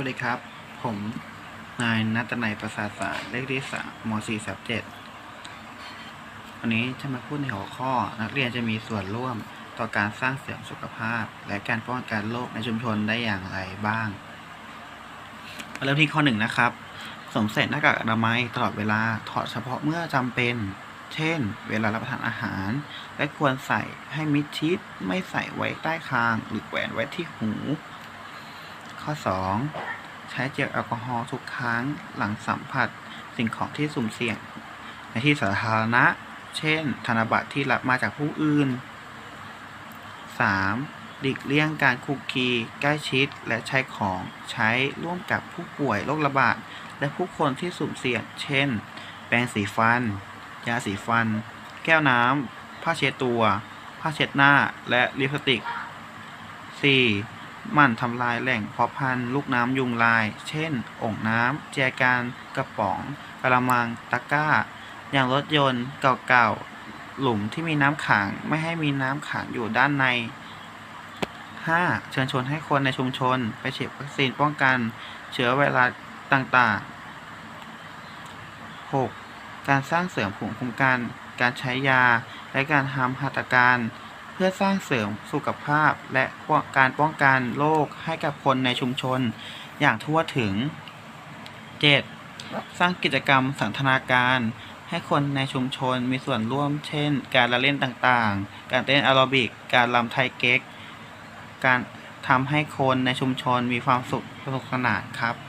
วัสดีครับ ผมนายนัตนัยประสาทศาสตร์เลขที่สามมสี่สับเจ็ดวันนี้จะมาพูดในหัวข้อ นักเรียนจะมีส่วนร่วมต่อการสร้างเสริมสุขภาพ และการป้องกันโรคในชุมชนได้อย่างไรบ้างมาเริ่มที่ข้อหนึ่งนะครับสวมใส่หน้ากากอนามัยตลอดเวลาถอดเฉพาะเมื่อจำเป็น เช่น เวลารับประทานอาหาร และควรใส่ให้มิดชิด ไม่ใส่ไว้ใต้คาง หรือแขวนไว้ที่หู ข้อ 2 ใช้เจลแอลกอฮอล์ทุกครั้งหลังสัมผัสสิ่งของที่สุ่มเสี่ยง ในที่สาธารณะ เช่น ธนบัตรที่รับมาจากผู้อื่น 3. หลีกเลี่ยงการคุกคีใกล้ชิดและใช้ของใช้ร่วมกับผู้ป่วยโรคระบาดและผู้คนที่สุ่มเสี่ยง เช่น แปรงสีฟัน ยาสีฟัน แก้วน้ำผ้าเช็ดตัว ผ้าเช็ดหน้า และลิปสติก 4. มั่นทำลายแหล่งเพาะพันธุ์ลูกน้ำยุงลาย เช่นโอ่งน้ำแจกันกระป๋องกระมังตะกร้า อย่างรถยนต์เก่าๆ หลุมที่มีน้ำขังไม่ให้มีน้ำขังอยู่ด้านใน 5. เชิญชวนให้คนในชุมชน ไปฉีดวัคซีนป้องกัน เชื้อไวรัสต่างๆ 6. การสร้างเสริมภูมิคุ้มกัน การใช้ยา และการทำหัตถการ พื่อสร้างเสริมสุขภาพและการป้องกันโรคให้กับคนในชุมชนอย่างทั่วถึง 7. สร้างกิจกรรมสันทนาการ ให้คนในชุมชนมีส่วนร่วม เช่น การละเล่นต่างๆ การเต้นแอโรบิก การรำไทยเก๊ก การทำให้คนในชุมชนมีความสุขสนุกสนานครับ